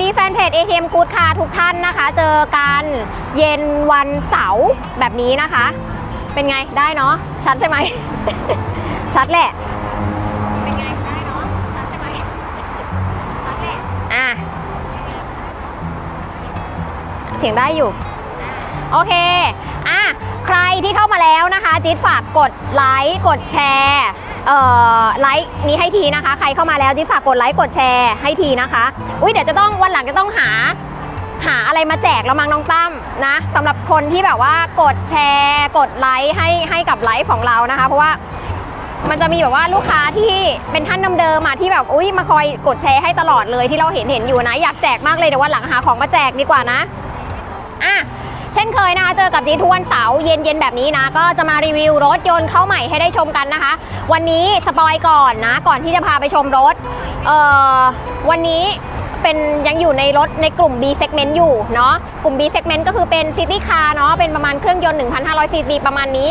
ดีแฟนเพจ ATM Good ค่ะทุกท่านนะคะ เจอกันเย็นวันเสาร์แบบนี้นะคะ เป็นไงได้เนาะชัดใช่ไหม ชัดแหละ เป็นไงได้เนาะชัดใช่ไหมชัดแหละอะเสียงได้อยู่ โอเคอะใครที่เข้ามาแล้วนะคะ จิ๊ดฝากกดไลค์กดแชร์ ไลค์นี้ให้ทีนะคะ ใครเข้ามาแล้วจิ๊ดฝากกดไลค์กดแชร์ให้ทีนะคะ อุ้ยเดี๋ยวจะต้องวันหลังจะต้องหาหาอะไรมาแจกแล้วมั้งน้องตั้มนะสำหรับคนที่แบบว่ากดแชร์ กดไลค์ให้ให้กับไลฟ์ของเรานะคะ เพราะว่ามันจะมีแบบว่าลูกค้าที่เป็นท่านเดิมๆมาที่แบบอุ้ยมาคอยกดแชร์ให้ตลอดเลยที่เราเห็นเห็นอยู่นะ อยากแจกมากเลยเดี๋ยววันหลังหาของมาแจกดีกว่านะอะ เช่นเคยนะคะเจอกับจีทุกวันเสาร์เย็นๆแบบนี้นะ ก็จะมารีวิวรถยนต์เข้าใหม่ให้ได้ชมกันนะคะ วันนี้สปอยก่อนนะ ก่อนที่จะพาไปชมรถเอ่อวันนี้เป็นยังอยู่ในรถในกลุ่ม B segment อยู่เนาะกลุ่ม B segment ก็คือเป็น City Car เนาะเป็นประมาณเครื่องยนต์ 1,500ซีซีประมาณนี้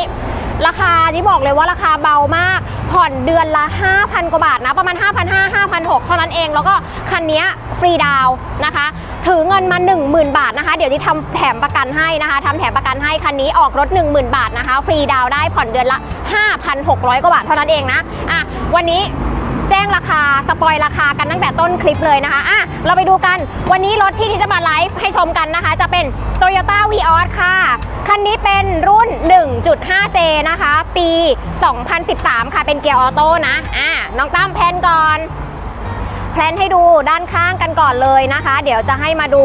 ราคาที่บอกเลยว่าราคาเบามาก ผ่อนเดือนละ 5,000 กว่าบาทนะ ประมาณ 5,500 5,600 เท่านั้นเอง แล้วก็คันนี้ฟรีดาวนะคะ ถือเงินมา 10,000 บาทนะคะ เดี๋ยวที่ทำแถมประกันให้นะคะทำแถมประกันให้ คันนี้ออกรถ 10,000 บาทนะคะ ฟรีดาวได้ผ่อนเดือนละ 5,600 กว่าบาทเท่านั้นเองนะ อะ วันนี้ แจ้งราคาสปอยราคากันตั้งแต่ต้นคลิปเลยนะคะอะเราไปดูกันวันนี้รถที่ที่จะมาไลฟ์ให้ชมกันนะคะ จะเป็น Toyota v ีออค่ะ คันนี้เป็นรุ่น 1.5J นะคะ ปี 2013 ค่ะเป็นเกียร์ออโต้นะอะน้องตั้มแพนก่อนแพลนให้ดูด้านข้างกันก่อนเลยนะคะ เดี๋ยวจะให้มาดู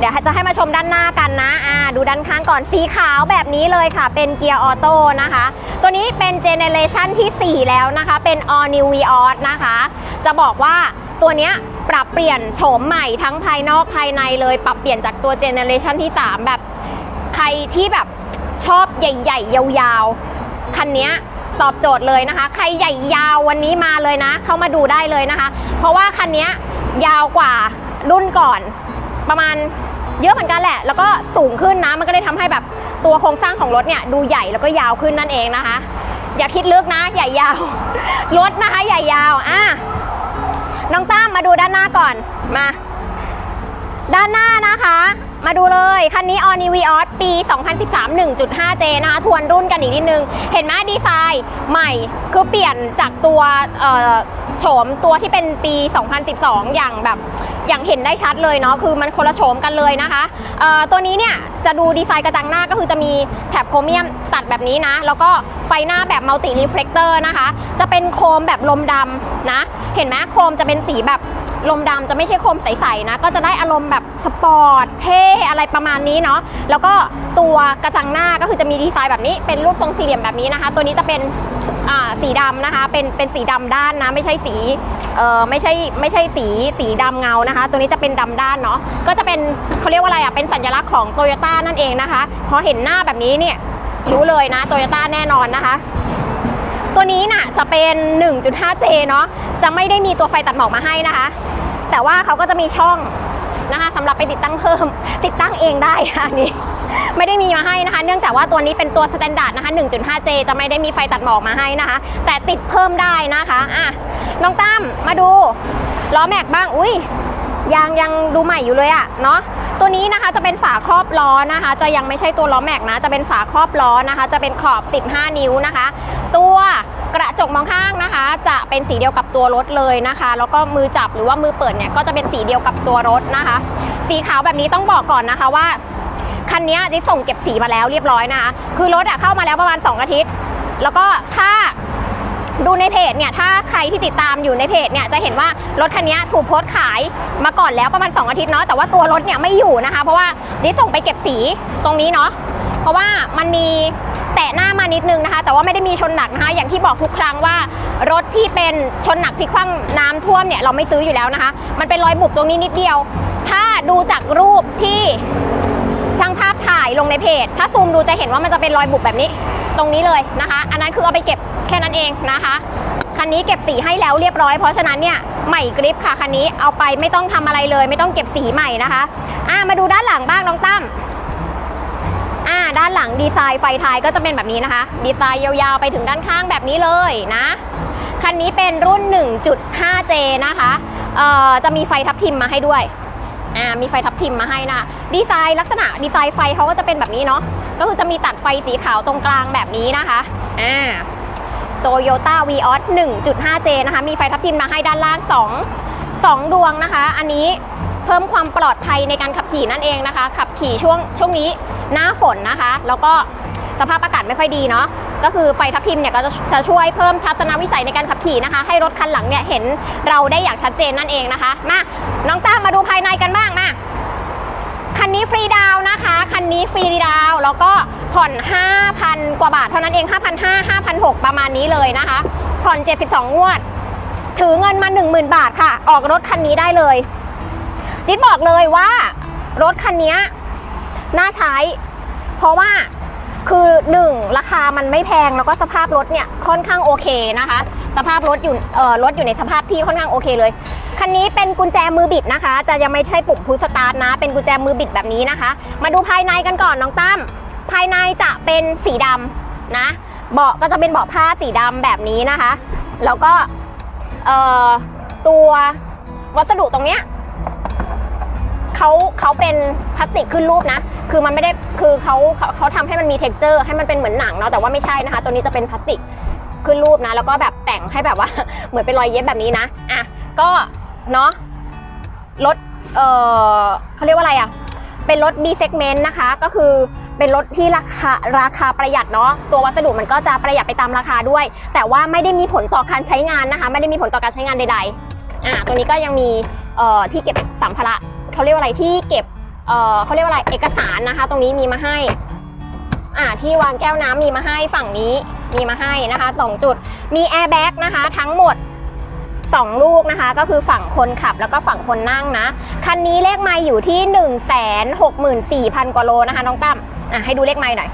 เดี๋ยวจะให้มาชมด้านหน้ากันนะอ่าดูด้านข้างก่อนสีขาวแบบนี้เลยค่ะ เป็นเกียร์ออโต้นะคะ ตัวนี้เป็นเจเนเรชันที่ 4 แล้วนะคะ เป็น All New Vios นะคะ จะบอกว่าตัวเนี้ยปรับเปลี่ยนโฉมใหม่ทั้งภายนอกภายในเลย ปรับเปลี่ยนจากตัวเจเนเรชันที่ 3 แบบใครที่แบบชอบใหญ่ ๆ ยาวๆ คันนี้ตอบโจทย์เลยนะคะ ใครใหญ่ยาววันนี้มาเลยนะ เข้ามาดูได้เลยนะคะ เพราะว่าคันนี้ยาวกว่ารุ่นก่อนประมาณ เยอะเหมือนกันแหละ แล้วก็สูงขึ้นนะ มันก็เลยทำให้แบบตัวโครงสร้างของรถเนี่ยดูใหญ่แล้วก็ยาวขึ้นนั่นเองนะคะ อย่าคิดลึกนะ ใหญ่ยาว รถนะคะใหญ่ยาวอะน้องตั้มมาดูด้านหน้าก่อนมา ด้านหน้านะคะ มาดูเลยคันนี้ All New Vios ปี 2013 1.5J นะคะทวนรุ่นกันอีกนิดนึง เห็นไหมดีไซน์ใหม่คือเปลี่ยนจากตัว โฉมตัวที่เป็นปี 2012 อย่างแบบอย่างเห็นได้ชัดเลยเนาะคือมันคนละโฉมกันเลยนะคะตัวนี้เนี่ยจะดูดีไซน์กระจังหน้าก็คือจะมีแถบโครเมียมตัดแบบนี้นะ แล้วก็ไฟหน้าแบบมัลติรีเฟล c เตอร์นะคะ จะเป็นโคมแบบลมดำนะ เห็นไหมโคมจะเป็นสีแบบลมดำจะไม่ใช่โคมใสๆนะ ก็จะได้อารมณ์แบบสปอร์ตเท่อะไรประมาณนี้เนาะแล้วก็ตัวกระจังหน้าก็คือจะมีดีไซน์แบบนี้เป็นรูปทรงสี่เหลี่ยมแบบนี้นะคะ ตัวนี้จะเป็น อ่าสีดำนะคะเป็นเป็นสีดำด้านนะไม่ใช่สีเอ่อไม่ใช่ไม่ใช่สีสีดำเงานะคะ ตัวนี้จะเป็นดำด้านเนาะก็จะเป็นเขาเรียกว่าอะไรอะเป็นสัญลักษณ์ของโตโยต้านั่นเองนะคะพอเห็นหน้าแบบนี้เนี่ยรู้เลยนะโตโยต้าแน่นอนนะคะตัวนี้น่ะจะเป็น 1.5J เนาะจะไม่ได้มีตัวไฟตัดหมอกมาให้นะคะ แต่ว่าเขาก็จะมีช่อง นะคะสำหรับไปติดตั้งเพิ่ม ติดตั้งเองได้ค่ะอันนี้ไม่ได้มีมาให้นะคะ เนื่องจากว่าตัวนี้เป็นตัวสแตนดาร์ดนะคะ 1.5J จะไม่ได้มีไฟตัดหมอกมาให้นะคะ แต่ติดเพิ่มได้นะคะอะน้องตั้มมาดูล้อแม็กบ้างอุ้ย ยางยังดูใหม่อยู่เลยอะเนาะตัวนี้นะคะจะเป็นฝาครอบล้อนะคะ จะยังไม่ใช่ตัวล้อแม็กนะ จะเป็นฝาครอบล้อนะคะ จะเป็นขอบ 15 นิ้วนะคะ ตัวกระจกมองข้างนะคะ จะเป็นสีเดียวกับตัวรถเลยนะคะ แล้วก็มือจับหรือว่ามือเปิดเนี่ยก็จะเป็นสีเดียวกับตัวรถนะคะ สีขาวแบบนี้ต้องบอกก่อนนะคะว่าคันนี้ดิส่งเก็บสีมาแล้วเรียบร้อยนะคะ คือรถอะเข้ามาแล้วประมาณ 2 อาทิตย์ แล้วก็ถ้า ดูในเพจเนี่ยถ้าใครที่ติดตามอยู่ในเพจเนี่ยจะเห็นว่ารถคันนี้ถูกโพสต์ขายมาก่อนแล้วประมาณ 2 อาทิตย์เนาะแต่ว่าตัวรถเนี่ยไม่อยู่นะคะ เพราะว่าดิส่งไปเก็บสีตรงนี้เนาะเพราะว่ามันมีแตะหน้ามานิดนึงนะคะ แต่ว่าไม่ได้มีชนหนักนะคะ อย่างที่บอกทุกครั้งว่ารถที่เป็นชนหนักพลิกคว่ำน้ำท่วมเนี่ยเราไม่ซื้ออยู่แล้วนะคะ มันเป็นรอยบุบตรงนี้นิดเดียว ถ้าดูจากรูปที่ช่างภาพถ่ายลงในเพจ ถ้าซูมดูจะเห็นว่ามันจะเป็นรอยบุบแบบนี้ ตรงนี้เลยนะคะ อันนั้นคือเอาไปเก็บแค่นั้นเองนะคะคันนี้เก็บสีให้แล้วเรียบร้อยเพราะฉะนั้นเนี่ยใหม่กริปค่ะคันนี้เอาไปไม่ต้องทำอะไรเลย ไม่ต้องเก็บสีใหม่นะคะอะมาดูด้านหลังบ้างน้องตั้มอ่าด้านหลังดีไซน์ไฟท้ายก็จะเป็นแบบนี้นะคะ ดีไซน์ยาวๆไปถึงด้านข้างแบบนี้เลยนะคันนี้เป็นรุ่น 1.5J นะคะเอ่อจะมีไฟทับทิมมาให้ด้วยอ่ามีไฟทับทิมมาให้นะดีไซน์ลักษณะดีไซน์ไฟเขาก็จะเป็นแบบนี้เนาะ ก็คือจะมีตัดไฟสีขาวตรงกลางแบบนี้นะคะอ่าโตโยต้าวีออส 1.5J นะคะ มีไฟทับทิมมาให้ด้านล่าง 2 2 ดวงนะคะ อันนี้เพิ่มความปลอดภัยในการขับขี่นั่นเองนะคะ ขับขี่ช่วงช่วงนี้หน้าฝนนะคะ แล้วก็สภาพอากาศไม่ค่อยดีเนาะก็คือไฟทับทิมเนี่ยก็จะจะช่วยเพิ่มทัศนวิสัยในการขับขี่นะคะ ให้รถคันหลังเนี่ยเห็นเราได้อย่างชัดเจนนั่นเองนะคะ มาน้องต้ามาดูภายในกันบ้างมา คันนี้ฟรีดาวนะคะ คันนี้ฟรีดาวแล้วก็ผ่อน 5,000 กว่าบาทเท่านั้นเอง 5,500 5,600 ประมาณนี้เลยนะคะ ผ่อน 72 งวด ถือเงินมา 10,000 บาทค่ะ ออกรถคันนี้ได้เลย จิ๊ดบอกเลยว่ารถคันนี้น่าใช้ เพราะว่าคือ 1 ราคามันไม่แพงแล้วก็สภาพรถเนี่ยค่อนข้างโอเคนะคะ สภาพรถอยู่เอ่อรถอยู่ในสภาพที่ค่อนข้างโอเคเลย คันนี้เป็นกุญแจมือบิดนะคะ จะยังไม่ใช่ปุ่มพุชสตาร์ทนะ เป็นกุญแจมือบิดแบบนี้นะคะ มาดูภายในกันก่อนน้องตั้ม ภายในจะเป็นสีดำนะ เบาะก็จะเป็นเบาะผ้าสีดำแบบนี้นะคะ แล้วก็ตัววัสดุตรงเนี้ยเขาเขาเป็นพลาสติกขึ้นรูปนะ คือมันไม่ได้คือเขาเขาเขาทำให้มันมีเท็กเจอร์ ให้มันเป็นเหมือนหนังเนาะแต่ว่าไม่ใช่นะคะ ตัวนี้จะเป็นพลาสติกขึ้นรูปนะ แล้วก็แบบแต่งให้แบบว่าเหมือนเป็นรอยเย็บแบบนี้นะอะก็ เนาะรถเออเขาเรียกว่าอะไรอะ่ะ เป็นรถ B segment นะคะ ก็คือเป็นรถที่ราคาราคาประหยัดเนาะตัววัสดุมันก็จะประหยัดไปตามราคาด้วย แต่ว่าไม่ได้มีผลต่อการใช้งานนะคะ ไม่ได้มีผลต่อการใช้งานใดๆอ่าตัวนี้ก็ยังมีเอ่อที่เก็บสัมภาระเขาเรียกว่าอะไรที่เก็บเอ่อเขาเรียกว่าอะไรเอกสารนะคะ ตรงนี้มีมาให้อ่าที่วางแก้วน้ำมีมาให้ฝั่งนี้มีมาให้นะคะสองจุดมีแอร์แบ็กนะคะ ทั้งหมด 2 ลูกนะคะ ก็คือฝั่งคนขับแล้วก็ฝั่งคนนั่งนะ คันนี้เลขไมล์อยู่ที่ 1 6 4 0 0 0 กว่าโลนะคะ น้องตั้มอะให้ดูเลขไมล์หน่อย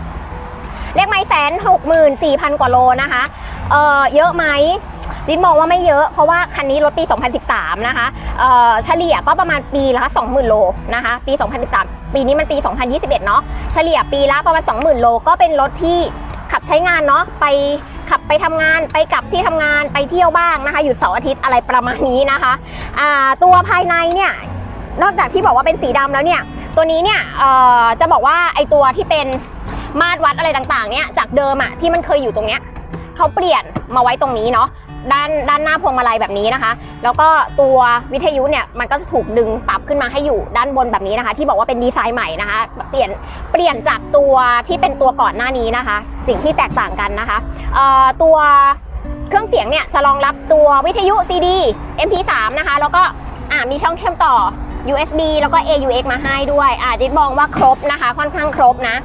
เลขไมล์แสนหกหมื่นสี่พันกว่าโลนะคะเออเยอะไหมลินมองว่าไม่เยอะเพราะว่าคันนี้รถปี 2013 นะคะเออเฉลี่ยก็ประมาณปีละ 20,000 โลนะคะ ปี 2013 ปีนี้มันปี 2021 เนาะ เฉลี่ยปีละประมาณ 20,000 โลก็เป็นรถที่ ขับใช้งานเนาะไปขับไปทำงานไปกลับที่ทำงานไปเที่ยวบ้างนะคะ หยุดเสาร์อาทิตย์อะไรประมาณนี้นะคะะตัวภายในเนี่ยนอกจากที่บอกว่าเป็นสีดำแล้วเนี่ยตัวนี้เนี่ยจะบอกว่าไอตัวที่เป็นมาตรวัดอะไรต่างๆเนี่ยจากเดิมอะที่มันเคยอยู่ตรงเนี้ยเขาเปลี่ยนมาไว้ตรงนี้เนาะ ด้านด้านหน้าพวงมาลัยแบบนี้นะคะ แล้วก็ตัววิทยุเนี่ยมันก็จะถูกดึงปรับขึ้นมาให้อยู่ด้านบนแบบนี้นะคะ ที่บอกว่าเป็นดีไซน์ใหม่นะคะ เปลี่ยนเปลี่ยนจากตัวที่เป็นตัวก่อนหน้านี้นะคะ สิ่งที่แตกต่างกันนะคะตัวเครื่องเสียงเนี่ยจะรองรับตัววิทยุ CD MP3 นะคะ แล้วก็มีช่องเชื่อมต่อ USB แล้วก็ AUX มาให้ด้วยอ่าจิตมองว่าครบนะคะ ค่อนข้างครบนะ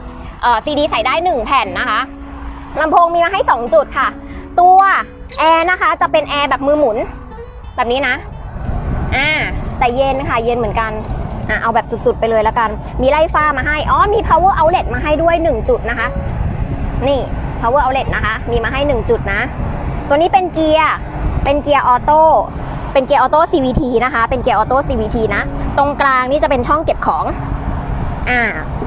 เอ่อ CD ใส่ได้ 1 แผ่นนะคะลำโพงมีมาให้ 2 จุดค่ะ ตัว แอร์นะคะจะเป็นแอร์แบบมือหมุน แบบนี้นะอ่าแต่เย็นค่ะเย็นเหมือนกันอะเอาแบบสุดๆไปเลยแล้วกัน มีไล่ฟ้ามาให้ อ๋อ มี power outlet มาให้ด้วย 1 จุดนะคะ นี่ power outlet นะคะ มีมาให้ 1 จุดนะ ตัวนี้เป็นเกียร์ เป็นเกียร์ออโต้ เป็นเกียร์ออโต้ CVT นะคะ เป็นเกียร์ออโต้ CVT นะ ตรงกลางนี่จะเป็นช่องเก็บของ อ่า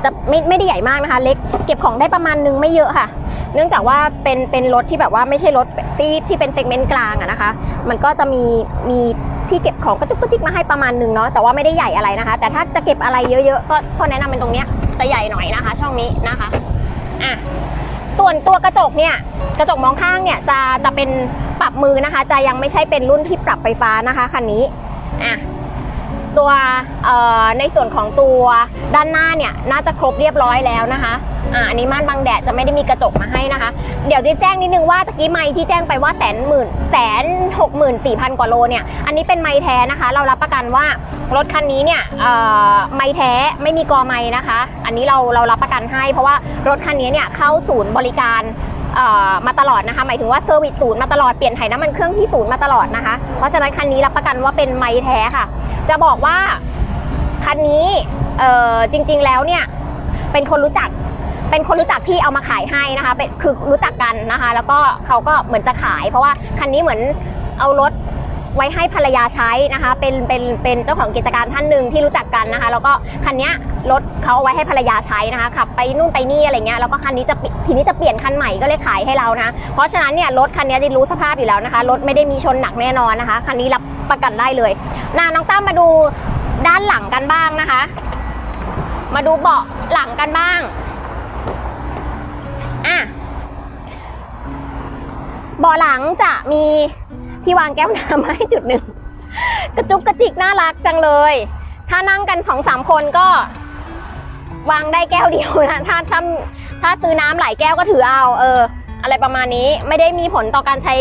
จะไม่ไม่ได้ใหญ่มากนะคะ เล็ก เก็บของได้ประมาณนึงไม่เยอะค่ะ เนื่องจากว่าเป็นเป็นรถที่แบบว่าไม่ใช่รถที่ที่เป็นเซกเมนต์กลางอะนะคะ มันก็จะมีมีที่เก็บของกระจุกกระจิกมาให้ประมาณหนึ่งเนาะแต่ว่าไม่ได้ใหญ่อะไรนะคะ แต่ถ้าจะเก็บอะไรเยอะๆก็ก็แนะนำเป็นตรงเนี้ยจะใหญ่หน่อยนะคะ ช่องนี้นะคะอะส่วนตัวกระจกเนี่ยกระจกมองข้างเนี่ยจะจะเป็นปรับมือนะคะ จะยังไม่ใช่เป็นรุ่นที่ปรับไฟฟ้านะคะคันนี้อะ ตัวในส่วนของตัวด้านหน้าเนี่ยน่าจะครบเรียบร้อยแล้วนะคะอ่าอันนี้ม่านบังแดดจะไม่ได้มีกระจกมาให้นะคะ เดี๋ยวจะแจ้งนิดนึงว่าตะกี้ไม้ที่แจ้งไปว่าแสนหมื่นแสนหกหมื่นสี่พันกว่าโลเนี่ย อันนี้เป็นไม้แท้นะคะ เรารับประกันว่ารถคันนี้เนี่ยไม้แท้ไม่มีกอไม้นะคะ อันนี้เราเรารับประกันให้ เพราะว่ารถคันนี้เนี่ยเข้าศูนย์บริการมาตลอดนะคะ หมายถึงว่าเซอร์วิสศูนย์มาตลอด เปลี่ยนถ่ายน้ำมันเครื่องที่ศูนย์มาตลอดนะคะ เพราะฉะนั้นคันนี้รับประกันว่าเป็นไม้แท้ค่ะ จะบอกว่าคันนี้จริงๆแล้วเนี่ยเป็นคนรู้จักเป็นคนรู้จักที่เอามาขายให้นะคะเป็นคือรู้จักกันนะคะ แล้วก็เขาก็เหมือนจะขาย เพราะว่าคันนี้เหมือนเอารถ ไว้ให้ภรรยาใช้นะคะ เป็นเป็นเป็นเจ้าของกิจการท่านหนึ่งที่รู้จักกันนะคะ แล้วก็คันนี้รถเขาเอาไว้ให้ภรรยาใช้นะคะขับไปนู่นไปนี่อะไรเงี้ยแล้วก็คันนี้จะทีนี้จะเปลี่ยนคันใหม่ก็เลยขายให้เรานะ เพราะฉะนั้นเนี่ยรถคันนี้จะรู้สภาพอยู่แล้วนะคะรถไม่ได้มีชนหนักแน่นอนนะคะคันนี้รับประกันได้เลยนาน้องตั้มมาดูด้านหลังกันบ้างนะคะ มาดูเบาะหลังกันบ้างอะเบาะหลังจะมี ที่วางแก้วน้ำมาให้จุดหนึ่ง กระจุกกระจิกน่ารักจังเลย ถ้านั่งกันสองสามคนก็ วางได้แก้วเดียวนะถ้าถ้าถ้าซื้อน้ำหลายแก้วก็ถือเอา เออ อะไรประมาณนี้ไม่ได้มีผลต่อการใช้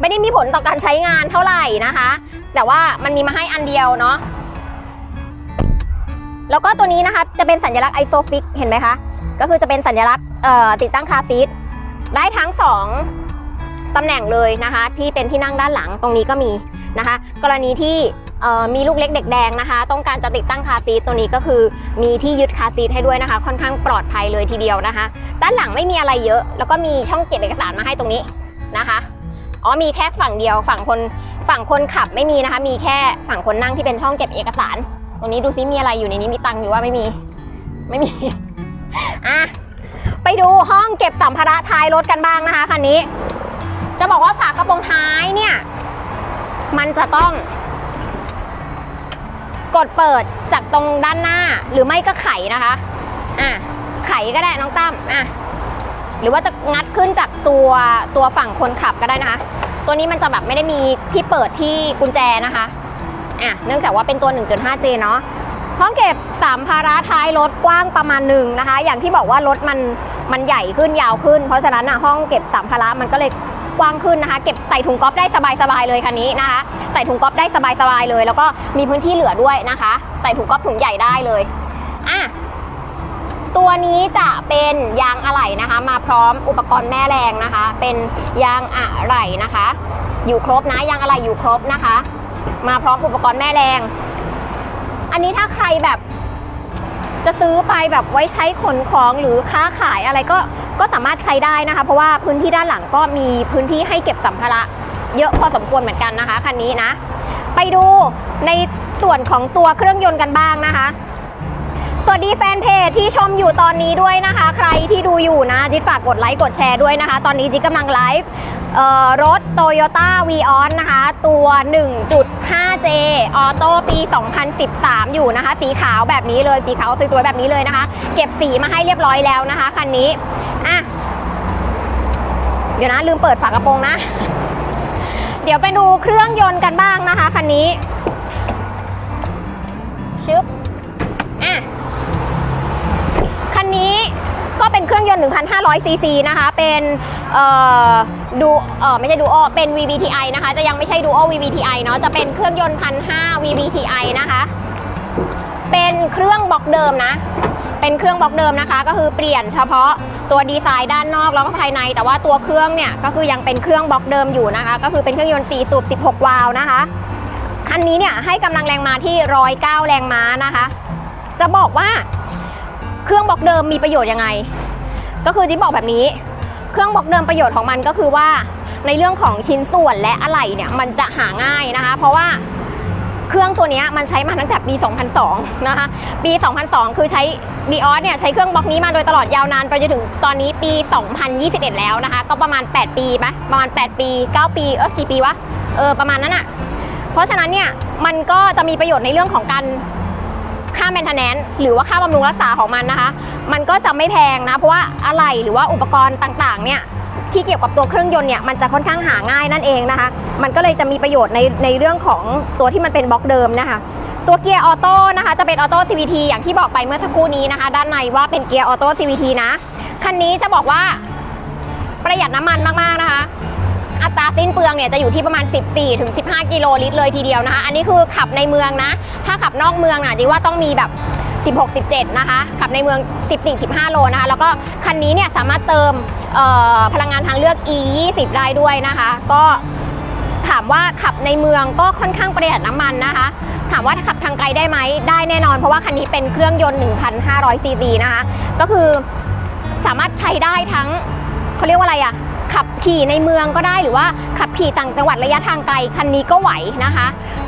ไม่ได้มีผลต่อการใช้งานเท่าไหร่นะคะ แต่ว่ามันมีมาให้อันเดียวเนาะแล้วก็ตัวนี้นะคะจะเป็นสัญลักษณ์ไอโซฟิกเห็นไหมคะ ก็คือจะเป็นสัญลักษณ์ติดตั้งคาซีทได้ทั้งสอง ตำแหน่งเลยนะคะ ที่เป็นที่นั่งด้านหลังตรงนี้ก็มีนะคะ กรณีที่มีลูกเล็กเด็กแดงนะคะ ต้องการจะติดตั้งคาซีทตัวนี้ก็คือ มีที่ยึดคาซีทให้ด้วยนะคะ ค่อนข้างปลอดภัยเลยทีเดียวนะคะ ด้านหลังไม่มีอะไรเยอะ แล้วก็มีช่องเก็บเอกสารมาให้ตรงนี้นะคะอ๋อมีแค่ฝั่งเดียวฝั่งคนฝั่งคนขับไม่มีนะคะ มีแค่ฝั่งคนนั่งที่เป็นช่องเก็บเอกสาร ตรงนี้ดูซิมีอะไรอยู่ในนี้มีตังค์อยู่ว่าไม่มี ไม่มีอะไปดูห้องเก็บสัมภาระท้ายรถกันบ้างนะคะคันนี้ จะบอกว่าฝากระโปรงท้ายเนี่ย มันจะต้อง กดเปิดจากตรงด้านหน้าหรือไม่ก็ไขนะคะอะไขก็ได้น้องตั้มอะหรือว่าจะงัดขึ้นจากตัวตัวฝั่งคนขับก็ได้นะคะ ตัวนี้มันจะแบบไม่ได้มีที่เปิดที่กุญแจนะคะอะเนื่องจากว่าเป็นตัว 1.5J เนาะห้องเก็บสัมภาระท้ายรถกว้างประมาณหนึ่งนะคะ อย่างที่บอกว่ารถมันมันใหญ่ขึ้นยาวขึ้น เพราะฉะนั้นอะห้องเก็บสัมภาระมันก็เลย กว้างขึ้นนะคะ เก็บใส่ถุงก๊อฟได้สบายๆเลยคันนี้นะคะ ใส่ถุงก๊อฟได้สบายๆเลย แล้วก็มีพื้นที่เหลือด้วยนะคะ ใส่ถุงก๊อฟถุงใหญ่ได้เลยอะตัวนี้จะเป็นยางอะไหล่นะคะ มาพร้อมอุปกรณ์แม่แรงนะคะ เป็นยางอะไหล่นะคะ อยู่ครบนะยางอะไหล่อยู่ครบนะคะ มาพร้อมอุปกรณ์แม่แรง อันนี้ถ้าใครแบบ จะซื้อไปแบบไว้ใช้ขนของหรือค้าขายอะไรก็ก็สามารถใช้ได้นะคะ เพราะว่าพื้นที่ด้านหลังก็มีพื้นที่ให้เก็บสัมภาระเยอะพอสมควรเหมือนกันนะคะคันนี้นะ ไปดูในส่วนของตัวเครื่องยนต์กันบ้างนะคะ สวัสดีแฟนเพจที่ชมอยู่ตอนนี้ด้วยนะคะ ใครที่ดูอยู่นะจิตฝากกดไลค์กดแชร์ด้วยนะคะ ตอนนี้จิตกำลังไลฟ์รถ Toyota v ีออนนะคะ ตัว 1.5J ออโต้ปี 2013 อยู่นะคะ สีขาวแบบนี้เลยสีขาวสวยๆแบบนี้เลยนะคะ เก็บสีมาให้เรียบร้อยแล้วนะคะคันนี้อะเดี๋ยวนะ ลืมเปิดฝากระโปรงนะ เดี๋ยวไปดูเครื่องยนต์กันบ้างนะคะคันนี้ชึบอะ คันนี้ก็ เป็นเครื่องยนต์ 1,500 ซีซีนะคะ เป็นดูเออไม่ใช่ดูโอเป็น VVTi นะคะ จะยังไม่ใช่ดูโอ VVTi เนาะ จะเป็นเครื่องยนต์ 1,500 VVTi นะคะ เป็นเครื่องบล็อกเดิมนะ เป็นเครื่องบล็อกเดิมนะคะ ก็คือเปลี่ยนเฉพาะตัวดีไซน์ด้านนอกแล้วก็ภายใน แต่ว่าตัวเครื่องเนี่ยก็คือยังเป็นเครื่องบล็อกเดิมอยู่นะคะ ก็คือเป็นเครื่องยนต์ 4 สูบ 16 วาล์วนะคะ คันนี้เนี่ยให้กำลังแรงม้าที่ 109 แรงม้านะคะ จะบอกว่าเครื่องบล็อกเดิมมีประโยชน์ยังไง ก็คือจิ๊บบอกแบบนี้ เครื่องบล็อกเดิมประโยชน์ของมันก็คือว่า ในเรื่องของชิ้นส่วนและอะไหล่เนี่ยมันจะหาง่ายนะคะ เพราะว่าเครื่องตัวนี้มันใช้มาตั้งแต่ปี 2002 นะคะ ปี 2002 คือใช้ b ีออสเนี่ยใช้เครื่องบล็อกนี้มาโดยตลอดยาวนานไปจนถึงตอนนี้ปี 2021 แล้วนะคะ ก็ประมาณ 8 ปีไหมประมาณ 8 ปี 9 ปี เออกี่ปีวะ เออ ประมาณนั้นอะเพราะฉะนั้นเนี่ย มันก็จะมีประโยชน์ในเรื่องของการ ค่า maintenance หรือว่าค่าบำรุงรักษาของมันนะคะ มันก็จะไม่แพงนะ เพราะว่าอะไหล่หรือว่าอุปกรณ์ต่างๆเนี่ยที่เกี่ยวกับตัวเครื่องยนต์เนี่ยมันจะค่อนข้างหาง่ายนั่นเองนะคะ มันก็เลยจะมีประโยชน์ในในเรื่องของตัวที่มันเป็นบล็อกเดิมนะคะ ตัวเกียร์ออโต้นะคะจะเป็นออโต้ CVT อย่างที่บอกไปเมื่อสักครู่นี้นะคะ ด้านในว่าเป็นเกียร์ออโต้ CVT นะ คันนี้จะบอกว่าประหยัดน้ำมันมากๆนะคะ อัตราสิ้นเปลืองเนี่ยจะอยู่ที่ประมาณ 14ถึง15 กิโลลิตรเลยทีเดียวนะคะ อันนี้คือขับในเมืองนะ ถ้าขับนอกเมืองน่ะดีว่าต้องมีแบบ 16 17 นะคะ ขับในเมือง 14 15 โลนะคะ แล้วก็คันนี้เนี่ยสามารถเติมพลังงานทางเลือก e 20ได้ด้วยนะคะ ก็ถามว่าขับในเมืองก็ค่อนข้างประหยัดน้ำมันนะคะ ถามว่าถ้าขับทางไกลได้ไหมได้แน่นอน เพราะว่าคันนี้เป็นเครื่องยนต์ 1,500 ซีซีนะคะ ก็คือสามารถใช้ได้ทั้งเขาเรียกว่าอะไรอะ ขี่ในเมืองก็ได้หรือว่าขับขี่ต่างจังหวัดระยะทางไกลคันนี้ก็ไหวนะคะ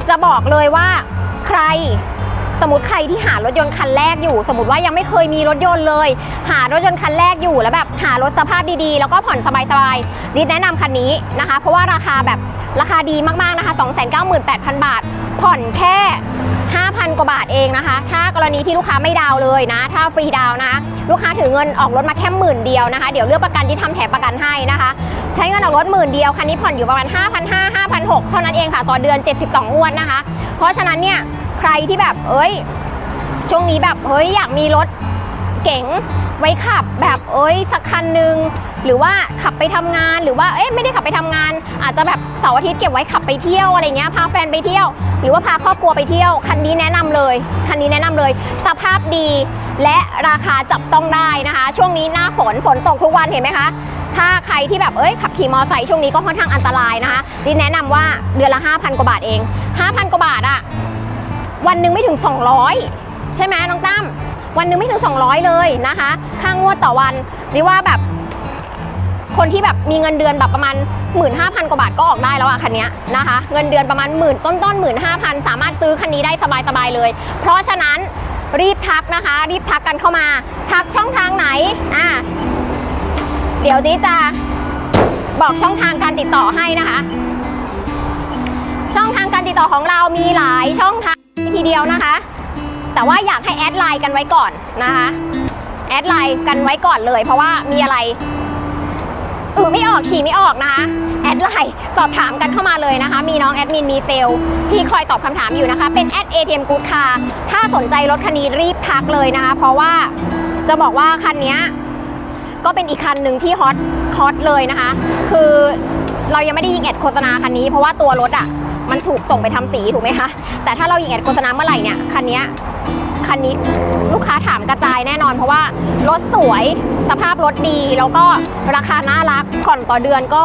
จะบอกเลยว่าใครสมมติใครที่หารถยนต์คันแรกอยู่ สมมติว่ายังไม่เคยมีรถยนต์เลย หารถยนต์คันแรกอยู่แล้วแบบหารถสภาพดีๆ แล้วก็ผ่อนสบายๆดิแนะนำคันนี้นะคะ เพราะว่าราคาแบบราคาดีมากๆนะคะ 298,000 บาท ผ่อนแค่ 5,000 กว่าบาทเองนะคะ ถ้ากรณีที่ลูกค้าไม่ดาวเลยนะ ถ้าฟรีดาวนะลูกค้าถือเงินออกรถมาแค่หมื่นเดียวนะคะ เดี๋ยวเลือกประกันที่ทำแถมประกันให้นะคะ ใช้เงินออกรถหมื่นเดียว คันนี้ผ่อนอยู่ประมาณ 5,500 5,600 เท่านั้นเองค่ะ ต่อเดือน 72งวดนะคะ เพราะฉะนั้นเนี่ย ใครที่แบบ เอ้ย ช่วงนี้แบบ เฮ้ย อยากมีรถเก๋ง ไว้ขับแบบเอ้ยสักคันหนึ่งหรือว่าขับไปทำงาน หรือว่าเอ๊ะไม่ได้ขับไปทำงาน อาจจะแบบเสาร์อาทิตย์เก็บไว้ขับไปเที่ยวอะไรเงี้ยพาแฟนไปเที่ยว หรือว่าพาครอบครัวไปเที่ยว คันนี้แนะนำเลยคันนี้แนะนำเลย สภาพดีและราคาจับต้องได้นะคะ ช่วงนี้หน้าฝนฝนตกทุกวันเห็นไหมคะถ้าใครที่แบบเอ้ยขับขี่มอเตอร์ไซค์ช่วงนี้ก็ค่อนข้างอันตรายนะคะดิแนะนำว่าเดือนละ 5,000 กว่าบาทเอง 5,000 กว่าบาทอะวันหนึ่งไม่ถึง 200 ใช่ไหมน้องตั้ม วันนึงไม่ถึง 200 เลยนะคะค่างวดต่อวันหรือว่าแบบ คนที่แบบมีเงินเดือนแบบประมาณ 15,000 กว่าบาทก็ออกได้แล้วอะคันเนี้ยนะคะ เงินเดือนประมาณหมื่นต้นต้นหมื่นห้าพันสามารถซื้อคันนี้ได้สบายๆเลย เพราะฉะนั้นรีบทักนะคะ รีบทักกันเข้ามา ทักช่องทางไหนอะเดี๋ยวจีจะบอกช่องทางการติดต่อให้นะคะ ช่องทางการติดต่อของเรามีหลายช่องทางทีเดียวนะคะ แต่ว่าอยากให้แอดไลน์กันไว้ก่อนนะคะแอดไลน์กันไว้ก่อนเลย เพราะว่ามีอะไรอือไม่ออกฉี่ไม่ออกนะคะแอดไลน์สอบถามกันเข้ามาเลยนะคะ มีน้องแอดมินมีเซลที่คอยตอบคำถามอยู่นะคะ เป็นแอด ATM Good Car ถ้าสนใจรถคันนี้รีบทักเลยนะคะ เพราะว่าจะบอกว่าคันนี้ก็เป็นอีกคันหนึ่งที่ฮอตฮอตเลยนะคะ คือเรายังไม่ได้ยิงแอดโฆษณาคันนี้เพราะว่าตัวรถอะ มันถูกส่งไปทำสีถูกไหมคะ แต่ถ้าเรายิงแอดโฆษณาเมื่อไหร่เนี่ยคันนี้คันนี้ลูกค้าถามกระจายแน่นอน เพราะว่ารถสวยสภาพรถดี แล้วก็ราคาน่ารักผ่อนต่อเดือนก็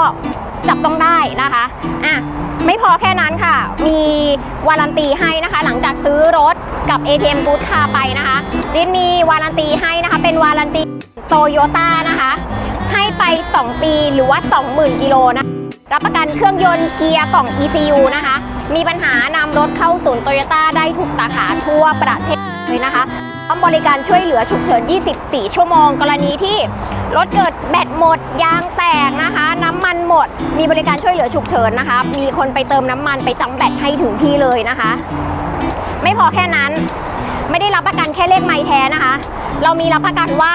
จับต้องได้นะคะอะไม่พอแค่นั้นค่ะ มีวารันตีให้นะคะ หลังจากซื้อรถกับ ATM Good Car ไปนะคะจินมีวารันตีให้นะคะ เป็นวารันตีโตโยต้านะคะ ให้ไป 2 ปีหรือว่า 20,000 กิโลนะ รับประกันเครื่องยนต์เกียร์กล่อง ECU นะคะ มีปัญหานำรถเข้าศูนย์โตโยต้าได้ทุกสาขาทั่วประเทศเลยนะคะพร้อมบริการช่วยเหลือฉุกเฉิน 24 ชั่วโมง กรณีที่รถเกิดแบตหมด ยางแตกนะคะ น้ำมันหมด มีบริการช่วยเหลือฉุกเฉินนะคะ มีคนไปเติมน้ำมันไปจำแบตให้ถึงที่เลยนะคะ ไม่พอแค่นั้น ไม่ได้รับประกันแค่เลขไม้แท้นะคะ เรามีรับประกันว่า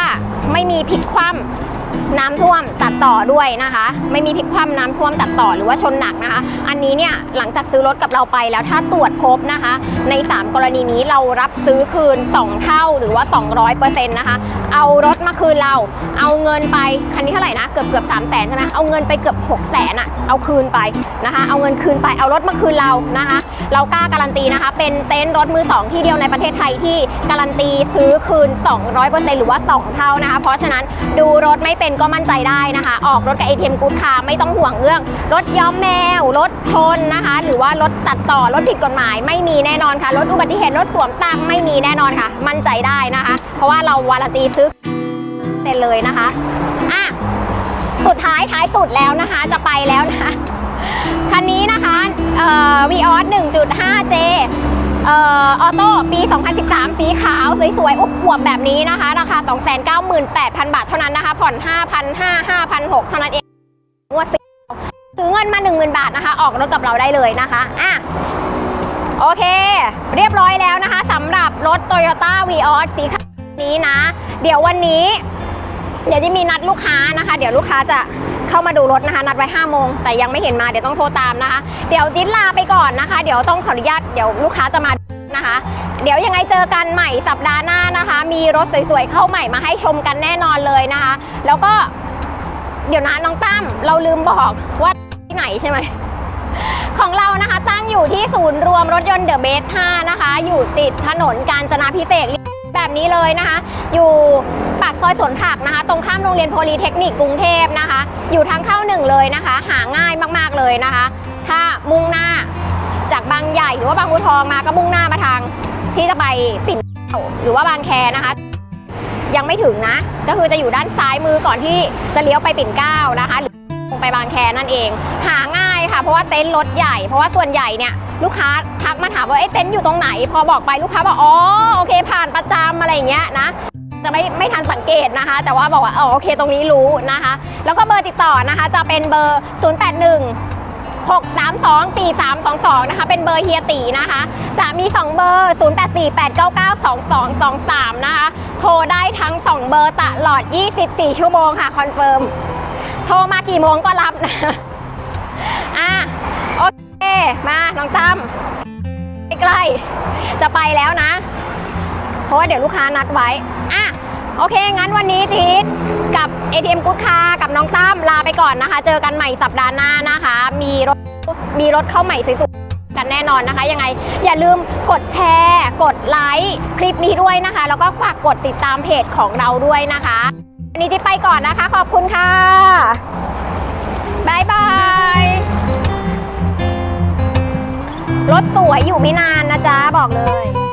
ไม่มีพลิกคว่ำ น้ำท่วมตัดต่อด้วยนะคะ ไม่มีพลิกคว่ำน้ำท่วมตัดต่อหรือว่าชนหนักนะคะ อันนี้เนี่ยหลังจากซื้อรถกับเราไปแล้วถ้าตรวจพบนะคะ ใน 3 กรณีนี้เรารับซื้อคืน 2 เท่าหรือว่า 200%นะคะเอารถมาคืนเราเอาเงินไปคันนี้เท่าไหร่นะเกือบเกือบสามแสนใช่ไหมเอาเงินไปเกือบ6 0แสนอะเอาคืนไปนะคะ เอาเงินคืนไปเอารถมาคืนเรานะคะ เรากล้าการันตีนะคะ เป็นเต็นท์รถมือ 2 ที่เดียวในประเทศไทยที่การันตีซื้อคืน 200%หรือว่า 2 เท่านะคะ เพราะฉะนั้นดูรถไม่เป็นก็มั่นใจได้นะคะ ออกรถกับ ATM Good Car ไม่ต้องห่วงเรื่อง รถย้อมแมว รถชนนะคะ หรือว่ารถตัดต่อรถผิดกฎหมาย ไม่มีแน่นอนค่ะ รถอุบัติเหตุรถสวมตังไม่มีแน่นอนค่ะ มั่นใจได้นะคะ เพราะว่าเราวารันตีซื้อเสร็จเลยนะคะอะสุดท้ายท้ายสุดแล้วนะคะจะไปแล้วนะคะคันนี้นะคะเอ่อ Vios 1.5J เอ่อออโต้ปี 2013 สีขาวสวยๆอบขวบแบบนี้นะคะ ราคา 298,000 บาทเท่านั้นนะคะ ผ่อน 5,500 5,600เท่านั้นเองงวดสิซื้อเงินมา 10,000 บาทนะคะ ออกรถกับเราได้เลยนะคะอะโอเค เรียบร้อยแล้วนะคะสำหรับรถ Toyota Vios สีขาวนี้นะ เดี๋ยววันนี้ เดี๋ยวจะมีนัดลูกค้านะคะ เดี๋ยวลูกค้าจะ เข้ามาดูรถนะคะ นัดไว้5โมงแต่ยังไม่เห็นมาเดี๋ยวต้องโทรตามนะคะ เดี๋ยวจิ๊ดลาไปก่อนนะคะ เดี๋ยวต้องขออนุญาตเดี๋ยวลูกค้าจะมานะคะ เดี๋ยวยังไงเจอกันใหม่สัปดาห์หน้านะคะ มีรถสวยๆเข้าใหม่มาให้ชมกันแน่นอนเลยนะคะ แล้วก็เดี๋ยวนะน้องตั้มเราลืมบอกว่าที่ไหนใช่ไหมของเรานะคะตั้งอยู่ที่ศูนย์รวมรถยนต์เดอะเบส5นะคะ อยู่ติดถนนกาญจนาพิเศษ แบบนี้เลยนะคะ อยู่ปากซอยสวนผักนะคะ ตรงข้ามโรงเรียนโพลีเทคนิคกรุงเทพนะคะ อยู่ทางเข้าหนึ่งเลยนะคะ หาง่ายมากๆเลยนะคะ ถ้ามุ่งหน้าจากบางใหญ่หรือว่าบางบัวทองมาก็มุ่งหน้ามาทางที่จะไปปิ่นเ้าหรือว่าบางแคนะคะ ยังไม่ถึงนะ ก็คือจะอยู่ด้านซ้ายมือก่อนที่จะเลี้ยวไปปิ่นเก้านะคะ ไปบางแคนั่นเอง หาง่ายค่ะ เพราะว่าเต็นท์รถใหญ่ เพราะว่าส่วนใหญ่เนี่ยลูกค้าทักมาถามว่าเอ้เต็นท์อยู่ตรงไหน พอบอกไปลูกค้าบอกอ๋อโอเค ผ่านประจำอะไรอย่างเงี้ยนะจะไม่ไม่ทันสังเกตนะคะ แต่ว่าบอกว่าอ๋อโอเคตรงนี้รู้นะคะ แล้วก็เบอร์ติดต่อนะคะจะเป็นเบอร์ 081 6324322 นะคะ เป็นเบอร์เฮียตีนะคะ จะมี 2 เบอร์ 0848992223 นะคะ โทรได้ทั้ง 2 เบอร์ตลอด 24 ชั่วโมงค่ะ คอนเฟิร์ม โทรมากี่โมงก็รับนะ อะ โอเค มาน้องตั้มใกล้ๆจะไปแล้วนะ เพราะว่าเดี๋ยวลูกค้านัดไว้ อะ โอเค งั้นวันนี้จีดกับ ATM กู๊ดคากับน้องตั้มลาไปก่อนนะคะ เจอกันใหม่สัปดาห์หน้านะคะ มีรถมีรถเข้าใหม่สวยๆกันแน่นอนนะคะ ยังไงอย่าลืมกดแชร์ กดไลค์คลิปนี้ด้วยนะคะ แล้วก็ฝากกดติดตามเพจของเราด้วยนะคะ วันนี้จิ๊บไปก่อนนะคะ ขอบคุณค่ะบายบายรถสวยอยู่ไม่นานนะจ๊ะ บอกเลย